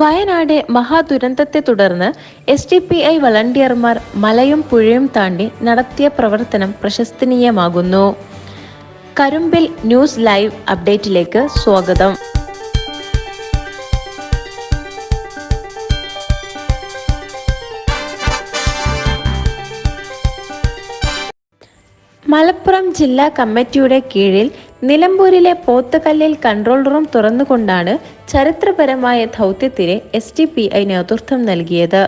വയനാട് മഹാദുരന്തത്തെ തുടർന്ന് S D P I വളണ്ടിയർമാർ മലയും പുഴയും താണ്ടി നടത്തിയ പ്രവർത്തനം പ്രശസ്തനീയമാകുന്നു. കരുമ്പിൽ ന്യൂസ് ലൈവ് അപ്ഡേറ്റിലേക്ക് സ്വാഗതം. മലപ്പുറം ജില്ലാ കമ്മിറ്റിയുടെ കീഴിൽ നിലമ്പൂരിലെ പോത്തുകല്ലിൽ കൺട്രോൾ റൂം തുറന്നുകൊണ്ടാണ് ചരിത്രപരമായ ദൗത്യത്തിന് എസ് ഡി പി ഐ നേതൃത്വം നൽകിയത്.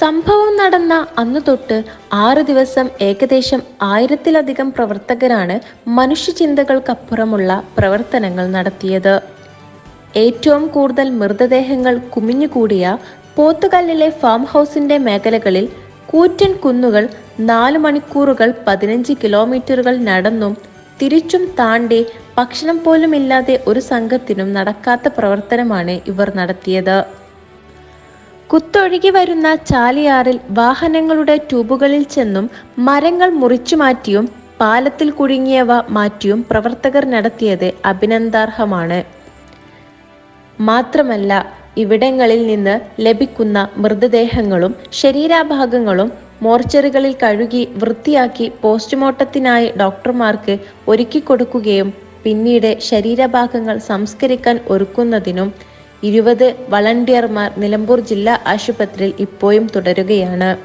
സംഭവം നടന്ന അന്നു തൊട്ട് ആറു ദിവസം ഏകദേശം ആയിരത്തിലധികം പ്രവർത്തകരാണ് മനുഷ്യചിന്തകൾക്കപ്പുറമുള്ള പ്രവർത്തനങ്ങൾ നടത്തിയത്. ഏറ്റവും കൂടുതൽ മൃതദേഹങ്ങൾ കുമിഞ്ഞുകൂടിയ പോത്തുകല്ലിലെ ഫാം ഹൗസിന്റെ മേഖലകളിൽ കൂറ്റൻ കുന്നുകൾ നാല് മണിക്കൂറുകൾ പതിനഞ്ച് കിലോമീറ്ററുകൾ നടന്നും തിരിച്ചും താണ്ടി ഭക്ഷണം പോലുമില്ലാതെ ഒരു സംഘത്തിനും നടക്കാത്ത പ്രവർത്തനമാണ് ഇവർ നടത്തിയത്. കുത്തൊഴുകി വരുന്ന ചാലിയാറിൽ വാഹനങ്ങളുടെ ട്യൂബുകളിൽ ചെന്നും മരങ്ങൾ മുറിച്ചു മാറ്റിയും പാലത്തിൽ കുടുങ്ങിയവ മാറ്റിയും പ്രവർത്തകർ നടത്തിയത് അഭിനന്ദാർഹമാണ്. മാത്രമല്ല ഇവിടങ്ങളിൽ നിന്ന് ലഭിക്കുന്ന മൃതദേഹങ്ങളും ശരീരഭാഗങ്ങളും മോർച്ചറികളിൽ കഴുകി വൃത്തിയാക്കി പോസ്റ്റ്മോർട്ടത്തിനായി ഡോക്ടർമാർക്ക് ഒരുക്കി കൊടുക്കുകയും പിന്നീട് ശരീരഭാഗങ്ങൾ സംസ്കരിക്കാൻ ഒരുക്കുന്നതിനും ഇരുപത് വളണ്ടിയർമാർ നിലമ്പൂർ ജില്ലാ ആശുപത്രിയിൽ ഇപ്പോഴും തുടരുകയാണ്.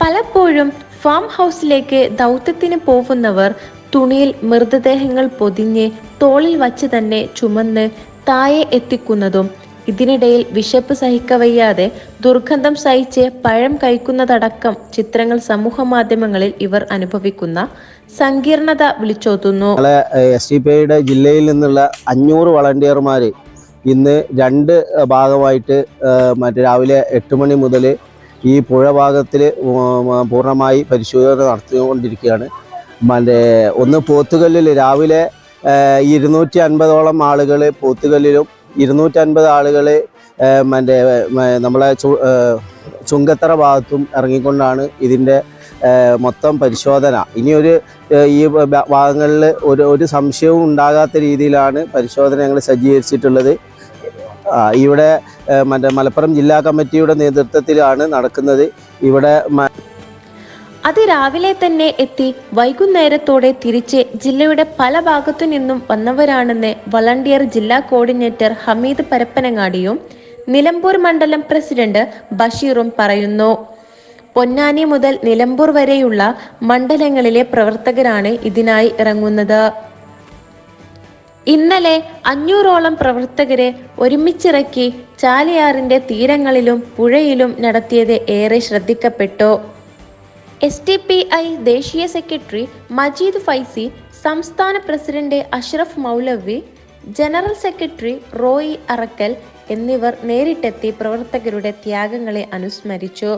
പലപ്പോഴും ഫാം ഹൗസിലേക്ക് ദൗത്യത്തിന് പോകുന്നവർ തുണിയിൽ മൃതദേഹങ്ങൾ പൊതിഞ്ഞ് തോളിൽ വച്ച് തന്നെ ചുമന്ന് തായെ എത്തിക്കുന്നതും ഇതിനിടയിൽ വിശപ്പ് സഹിക്കവയ്യാതെ ദുർഗന്ധം സഹിച്ച് പഴം കഴിക്കുന്നതടക്കം ചിത്രങ്ങൾ സമൂഹ മാധ്യമങ്ങളിൽ ഇവർ അനുഭവിക്കുന്ന സങ്കീർണത വിളിച്ചോതുന്നു. എസ് ഡി പി ഐയുടെ ജില്ലയിൽ നിന്നുള്ള അഞ്ഞൂറ് വളണ്ടിയർമാർ ഇന്ന് രണ്ട് ഭാഗമായിട്ട് മറ്റേ രാവിലെ എട്ട് മണി മുതൽ ഈ പുഴ ഭാഗത്തിൽ പൂർണമായി പരിശോധന നടത്തിക്കൊണ്ടിരിക്കുകയാണ്. മറ്റേ ഒന്ന് പോത്തുകല്ലിൽ രാവിലെ ഇരുന്നൂറ്റി അൻപതോളം ആളുകൾ പോത്തുകല്ലിലും ഇരുന്നൂറ്റൻപത് ആളുകൾ മറ്റേ നമ്മളെ ചുങ്കത്തറ ഭാഗത്തും ഇറങ്ങിക്കൊണ്ടാണ് ഇതിന്റെ മൊത്തം പരിശോധന. ഇനിയൊരു ഈ ഭാഗങ്ങളിൽ ഒരു ഒരു സംശയവും ഉണ്ടാകാത്ത രീതിയിലാണ് പരിശോധന ഞങ്ങൾ സജ്ജീകരിച്ചിട്ടുള്ളത്. ഇവിടെ മറ്റേ മലപ്പുറം ജില്ലാ കമ്മിറ്റിയുടെ നേതൃത്വത്തിലാണ് നടക്കുന്നത്. ഇവിടെ അതിരാവിലെ തന്നെ എത്തി വൈകുന്നേരത്തോടെ തിരിച്ച് ജില്ലയുടെ പല ഭാഗത്തു നിന്നും വന്നവരാണെന്ന് വളണ്ടിയർ ജില്ലാ കോർഡിനേറ്റർ ഹമീദ് പരപ്പനങ്ങാടിയും നിലമ്പൂർ മണ്ഡലം പ്രസിഡന്റ് ബഷീറും പറയുന്നു. പൊന്നാനി മുതൽ നിലമ്പൂർ വരെയുള്ള മണ്ഡലങ്ങളിലെ പ്രവർത്തകരാണ് ഇതിനായി ഇറങ്ങുന്നത്. ഇന്നലെ അഞ്ഞൂറോളം പ്രവർത്തകരെ ഒരുമിച്ചിറക്കി ചാലിയാറിന്റെ തീരങ്ങളിലും പുഴയിലും നടത്തിയത് ഏറെ ശ്രദ്ധിക്കപ്പെട്ടു. എസ് ടി പി ഐ ദേശീയ സെക്രട്ടറി മജീദ് ഫൈസി സംസ്ഥാന president Ashraf Moulavi general secretary Roy Arakkal എന്നിവർ നേരിട്ടെത്തി പ്രവർത്തകരുടെ ത്യാഗങ്ങളെ അനുസ്മരിച്ചു.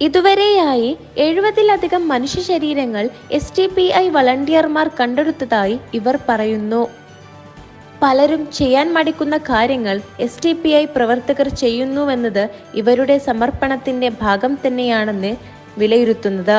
ഇതുവരെയായി എഴുപതിലധികം മനുഷ്യ ശരീരങ്ങൾ എസ് ടി പി ഐ വളണ്ടിയർമാർ കണ്ടെടുത്തതായി ഇവർ പറയുന്നു. പലരും ചെയ്യാൻ മടിക്കുന്ന കാര്യങ്ങൾ എസ് ടി പി ഐ പ്രവർത്തകർ ചെയ്യുന്നുവെന്നത് ഇവരുടെ സമർപ്പണത്തിന്റെ ഭാഗം തന്നെയാണെന്ന് വിലയിരുത്തുന്നത്